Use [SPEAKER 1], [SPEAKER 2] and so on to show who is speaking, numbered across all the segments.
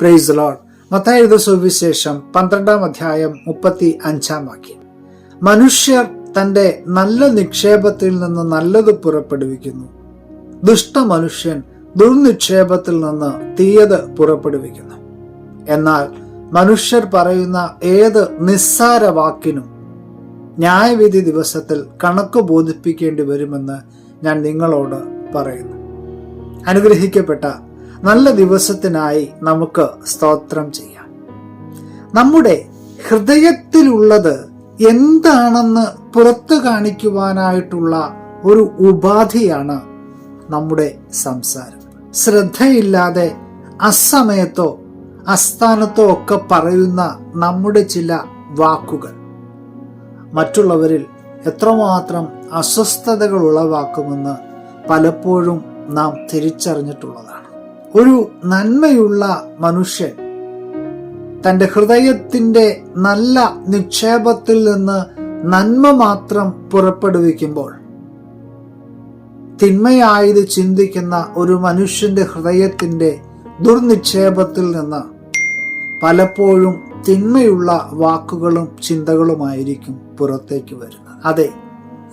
[SPEAKER 1] Price load മത്തായ സുവിശേഷം പന്ത്രണ്ടാം അധ്യായം മുപ്പത്തി അഞ്ചാം വാക്യം. മനുഷ്യർ തന്റെ നല്ല നിക്ഷേപത്തിൽ നിന്ന് നല്ലത് പുറപ്പെടുവിക്കുന്നു. ദുഷ്ട മനുഷ്യൻ ദുർനിക്ഷേപത്തിൽ നിന്ന് തീയത് പുറപ്പെടുവിക്കുന്നു. എന്നാൽ മനുഷ്യർ പറയുന്ന ഏത് നിസ്സാര വാക്കിനും ന്യായവിധി ദിവസത്തിൽ കണക്ക് ബോധിപ്പിക്കേണ്ടി വരുമെന്ന് ഞാൻ നിങ്ങളോട് പറയുന്നു. അനുഗ്രഹിക്കപ്പെട്ട നല്ല ദിവസത്തിനായി നമുക്ക് സ്തോത്രം ചെയ്യാം. നമ്മുടെ ഹൃദയത്തിലുള്ളത് എന്താണെന്ന് പുറത്തു കാണിക്കുവാനായിട്ടുള്ള ഒരു ഉപാധിയാണ് നമ്മുടെ സംസാരം. ശ്രദ്ധയില്ലാതെ അസമയത്തോ അസ്ഥാനത്തോ ഒക്കെ പറയുന്ന നമ്മുടെ ചില വാക്കുകൾ. മറ്റുള്ളവരിൽ എത്രമാത്രം അസ്വസ്ഥതകൾ ഉളവാക്കുമെന്ന് പലപ്പോഴും നാം തിരിച്ചറിഞ്ഞിട്ടുള്ളതാണ്. ഒരു നന്മയുള്ള മനുഷ്യൻ. തന്റെ ഹൃദയത്തിന്റെ നല്ല നിക്ഷേപത്തിൽ നിന്ന് നന്മ മാത്രം പുറപ്പെടുവിക്കുമ്പോൾ തിന്മയായത് ചിന്തിക്കുന്ന ഒരു മനുഷ്യന്റെ ഹൃദയത്തിന്റെ ദുർനിക്ഷേപത്തിൽ നിന്ന് പലപ്പോഴും തിന്മയുള്ള വാക്കുകളും ചിന്തകളുമായിരിക്കും പുറത്തേക്ക് വരുന്നത്. അതെ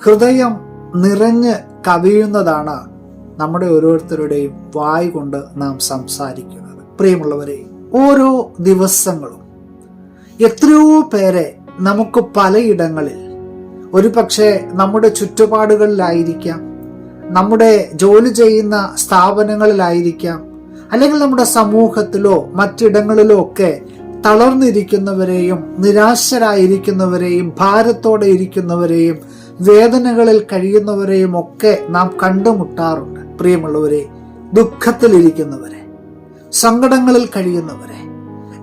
[SPEAKER 1] ഹൃദയം നിറഞ്ഞ് കവിയുന്നതാണ് നമ്മുടെ ഓരോരുത്തരുടെയും വായ് കൊണ്ട് നാം സംസാരിക്കുന്നത്. പ്രിയമുള്ളവരെ ഓരോ ദിവസങ്ങളും എത്രയോ പേരെ നമുക്ക് പലയിടങ്ങളിൽ ഒരു പക്ഷേ നമ്മുടെ ചുറ്റുപാടുകളിലായിരിക്കാം നമ്മുടെ ജോലി ചെയ്യുന്ന സ്ഥാപനങ്ങളിലായിരിക്കാം അല്ലെങ്കിൽ നമ്മുടെ സമൂഹത്തിലോ മറ്റിടങ്ങളിലോ ഒക്കെ തളർന്നിരിക്കുന്നവരെയും നിരാശരായിരിക്കുന്നവരെയും ഭാരത്തോടെ ഇരിക്കുന്നവരെയും വേദനകളിൽ കഴിയുന്നവരെയും ഒക്കെ നാം കണ്ടുമുട്ടാറുണ്ട്. പ്രിയമുള്ളവരെ ദുഃഖത്തിലിരിക്കുന്നവരെ സങ്കടങ്ങളിൽ കഴിയുന്നവരെ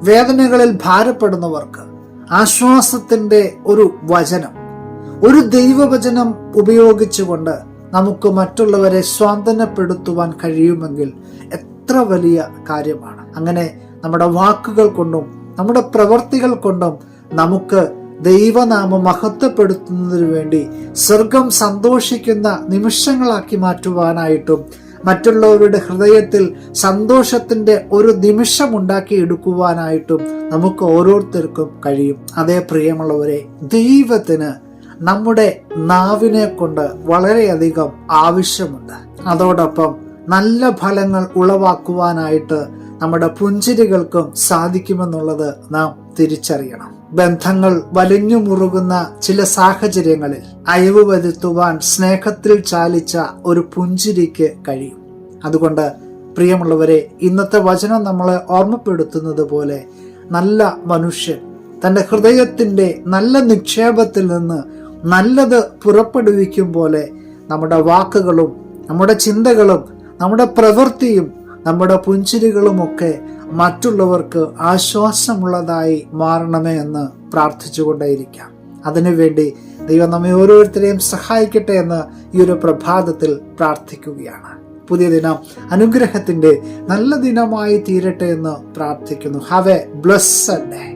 [SPEAKER 1] വേദനകളിൽ ഭാരപ്പെടുന്നവർക്ക് ആശ്വാസത്തിന്റെ ഒരു വചനം ഒരു ദൈവവചനം ഉപയോഗിച്ചുകൊണ്ട് നമുക്ക് മറ്റുള്ളവരെ സ്വാന്തനപ്പെടുത്തുവാൻ കഴിയുമെങ്കിൽ എത്ര വലിയ കാര്യമാണ്. അങ്ങനെ നമ്മുടെ വാക്കുകൾ കൊണ്ടും നമ്മുടെ പ്രവൃത്തികൾ കൊണ്ടും നമുക്ക് ദൈവനാമം മഹത്വപ്പെടുത്തുന്നതിനു വേണ്ടി സ്വർഗം സന്തോഷിക്കുന്ന നിമിഷങ്ങളാക്കി മാറ്റുവാനായിട്ടും മറ്റുള്ളവരുടെ ഹൃദയത്തിൽ സന്തോഷത്തിന്റെ ഒരു നിമിഷം ഉണ്ടാക്കി എടുക്കുവാനായിട്ടും നമുക്ക് ഓരോരുത്തർക്കും കഴിയും. അതേ പ്രിയമുള്ളവരെ ദൈവത്തിന് നമ്മുടെ നാവിനെ കൊണ്ട് വളരെയധികം ആവശ്യമുണ്ട്. അതോടൊപ്പം നല്ല ഫലങ്ങൾ ഉളവാക്കുവാനായിട്ട് നമ്മുടെ പുഞ്ചിരികൾക്കും സാധിക്കുമെന്നുള്ളത് നാം തിരിച്ചറിയണം. ബന്ധങ്ങൾ വലിഞ്ഞു മുറുകുന്ന ചില സാഹചര്യങ്ങളിൽ അയവ് വരുത്തുവാൻ സ്നേഹത്തിൽ ചാലിച്ച ഒരു പുഞ്ചിരിക്ക് കഴിയും. അതുകൊണ്ട് പ്രിയമുള്ളവരെ ഇന്നത്തെ വചനം നമ്മളെ ഓർമ്മപ്പെടുത്തുന്നത് പോലെ നല്ല മനുഷ്യൻ തന്റെ ഹൃദയത്തിന്റെ നല്ല നിക്ഷേപത്തിൽ നിന്ന് നല്ലത് പുറപ്പെടുവിക്കും പോലെ നമ്മുടെ വാക്കുകളും നമ്മുടെ ചിന്തകളും നമ്മുടെ പ്രവൃത്തിയും നമ്മുടെ പുഞ്ചിരികളുമൊക്കെ മറ്റുള്ളവർക്ക് ആശ്വാസമുള്ളതായി മാറണമേ എന്ന് പ്രാർത്ഥിച്ചുകൊണ്ടേയിരിക്കാം. അതിനുവേണ്ടി ദൈവം നമ്മെ ഓരോരുത്തരെയും സഹായിക്കട്ടെ എന്ന് ഈ ഒരു പ്രഭാതത്തിൽ പ്രാർത്ഥിക്കുകയാണ്. പുതിയ ദിനം അനുഗ്രഹത്തിന്റെ നല്ല ദിനമായി തീരട്ടെ എന്ന് പ്രാർത്ഥിക്കുന്നു. Have A blessed day